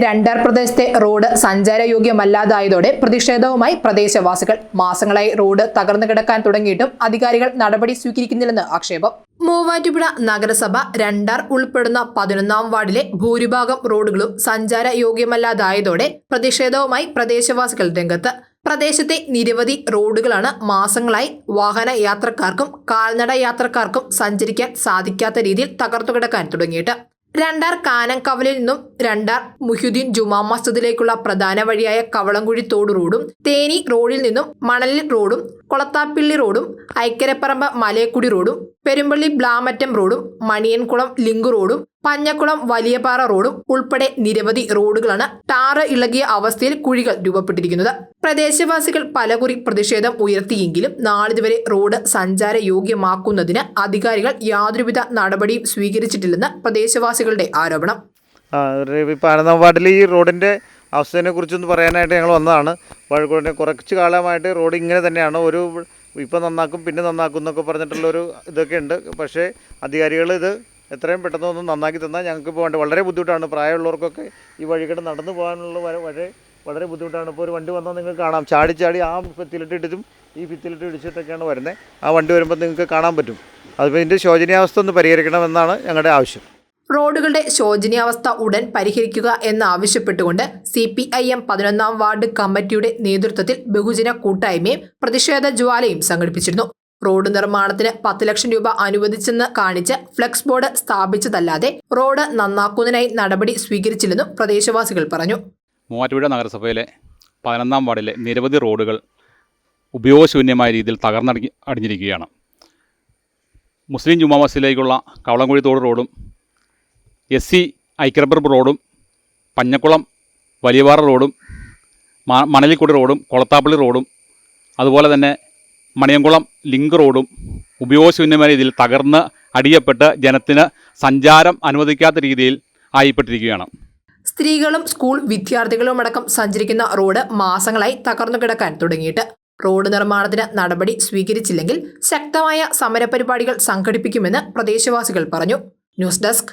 രണ്ടാർ പ്രദേശത്തെ റോഡ് സഞ്ചാരയോഗ്യമല്ലാതായതോടെ പ്രതിഷേധവുമായി പ്രദേശവാസികൾ മാസങ്ങളായി റോഡ് തകർന്നു കിടക്കാൻ തുടങ്ങിയിട്ടും അധികാരികൾ നടപടി സ്വീകരിക്കുന്നില്ലെന്ന് ആക്ഷേപം. മൂവാറ്റുപുഴ നഗരസഭ രണ്ടാർ ഉൾപ്പെടുന്ന പതിനൊന്നാം വാർഡിലെ ഭൂരിഭാഗം റോഡുകളും സഞ്ചാരയോഗ്യമല്ലാതായതോടെ പ്രതിഷേധവുമായി പ്രദേശവാസികൾ രംഗത്ത്. പ്രദേശത്തെ നിരവധി റോഡുകളാണ് മാസങ്ങളായി വാഹന യാത്രക്കാർക്കും കാൽനട യാത്രക്കാർക്കും സഞ്ചരിക്കാൻ സാധിക്കാത്ത രീതിയിൽ തകർത്തുകിടക്കാൻ തുടങ്ങിയിട്ട്. രണ്ടാർ കാനംകവലിൽ നിന്നും രണ്ടാർ മുഹ്യുദ്ദീൻ ജുമാ മസ്ജിദിലേക്കുള്ള പ്രധാന വഴിയായ കവളംകുഴി തോട് റോഡും തേനി റോഡിൽ നിന്നും മണലിൽ റോഡും കൊളത്താപ്പിള്ളി റോഡും ഐക്കരപ്പറമ്പ് മലയക്കുടി റോഡും പെരുമ്പള്ളി ബ്ലാമറ്റം റോഡും മണിയൻകുളം ലിങ്ക് റോഡും പഞ്ഞക്കുളം വലിയപാറ റോഡും ഉൾപ്പെടെ നിരവധി റോഡുകളാണ് ടാറ് ഇളകിയ അവസ്ഥയിൽ കുഴികൾ രൂപപ്പെട്ടിരിക്കുന്നത്. പ്രദേശവാസികൾ പലകുറി പ്രതിഷേധം ഉയർത്തിയെങ്കിലും നാളിതുവരെ റോഡ് സഞ്ചാര സഞ്ചാരയോഗ്യമാക്കുന്നതിന് അധികാരികൾ യാതൊരുവിധ നടപടിയും സ്വീകരിച്ചിട്ടില്ലെന്ന് പ്രദേശവാസികളുടെ ആരോപണം. ഒരു ഈ റോഡിന്റെ അവസ്ഥയെ കുറിച്ചൊന്ന് പറയാനായിട്ട് ഞങ്ങൾ വന്നതാണ്. വഴക്കൂടെ കുറച്ച് കാലമായിട്ട് റോഡ് ഇങ്ങനെ തന്നെയാണ്. ഒരു ഇപ്പം നന്നാക്കും പിന്നെ നന്നാക്കും എന്നൊക്കെ പറഞ്ഞിട്ടുള്ളൊരു ഇതൊക്കെ ഉണ്ട്. പക്ഷേ അധികാരികൾ ഇത് എത്രയും പെട്ടെന്ന് ഒന്ന് നന്നാക്കി തന്നാൽ ഞങ്ങൾക്ക് പോകേണ്ട വളരെ ബുദ്ധിമുട്ടാണ്. പ്രായമുള്ളവർക്കൊക്കെ ഈ വഴികൂടെ നടന്നു പോകാനുള്ള വഴി വളരെ ബുദ്ധിമുട്ടാണ്. ഇപ്പോൾ ഒരു വണ്ടി വന്നാൽ നിങ്ങൾക്ക് കാണാം. ചാടി ചാടി ആ ഭിത്തിലിട്ട് ഇടിച്ചും ഈ ഭിത്തിലിട്ട് ഇടിച്ചിട്ടൊക്കെയാണ് വരുന്നത്. ആ വണ്ടി വരുമ്പോൾ നിങ്ങൾക്ക് കാണാൻ പറ്റും. അതിപ്പോൾ ഇതിന്റെ ശോചനീയാവസ്ഥ ഒന്ന് പരിഹരിക്കണമെന്നാണ് ഞങ്ങളുടെ ആവശ്യം. റോഡുകളുടെ ശോചനീയാവസ്ഥ ഉടൻ പരിഹരിക്കുക എന്നാവശ്യപ്പെട്ടുകൊണ്ട് സി പി ഐ എം പതിനൊന്നാം വാർഡ് കമ്മിറ്റിയുടെ നേതൃത്വത്തിൽ ബഹുജന കൂട്ടായ്മയും പ്രതിഷേധ ജ്വാലയും സംഘടിപ്പിച്ചിരുന്നു. റോഡ് നിർമ്മാണത്തിന് പത്ത് ലക്ഷം രൂപ അനുവദിച്ചെന്ന് കാണിച്ച് ഫ്ലെക്സ് ബോർഡ് സ്ഥാപിച്ചതല്ലാതെ റോഡ് നന്നാക്കുന്നതിനായി നടപടി സ്വീകരിച്ചില്ലെന്നും പ്രദേശവാസികൾ പറഞ്ഞു. മൂവാറ്റുപുഴ നഗരസഭയിലെ പതിനൊന്നാം വാർഡിലെ നിരവധി റോഡുകൾ ഉപയോഗശൂന്യമായ രീതിയിൽ തകർന്നടി അടിഞ്ഞിരിക്കുകയാണ്. മുസ്ലിം ജുമാ മസ്ജിദിലേക്കുള്ള കവളംകുഴി തോട് റോഡും എസ് സി ഐക്യറബർ റോഡും പഞ്ഞക്കുളം വലിയവാറ റോഡും മണലിക്കുടി റോഡും കൊളത്താപ്പള്ളി റോഡും അതുപോലെ തന്നെ മണിയംകുളം ലിങ്ക് റോഡും ഉപയോഗശൂന്യമായ രീതിയിൽ തകർന്ന് അടിയപ്പെട്ട് ജനത്തിന് സഞ്ചാരം അനുവദിക്കാത്ത രീതിയിൽ ആയിപ്പെട്ടിരിക്കുകയാണ്. സ്ത്രീകളും സ്കൂൾ വിദ്യാർത്ഥികളും അടക്കം സഞ്ചരിക്കുന്ന റോഡ് മാസങ്ങളായി തകർന്നു കിടക്കാൻ തുടങ്ങിയിട്ട്. റോഡ് നിർമ്മാണത്തിന് നടപടി സ്വീകരിച്ചില്ലെങ്കിൽ ശക്തമായ സമരപരിപാടികൾ സംഘടിപ്പിക്കുമെന്ന് പ്രദേശവാസികൾ പറഞ്ഞു. News desk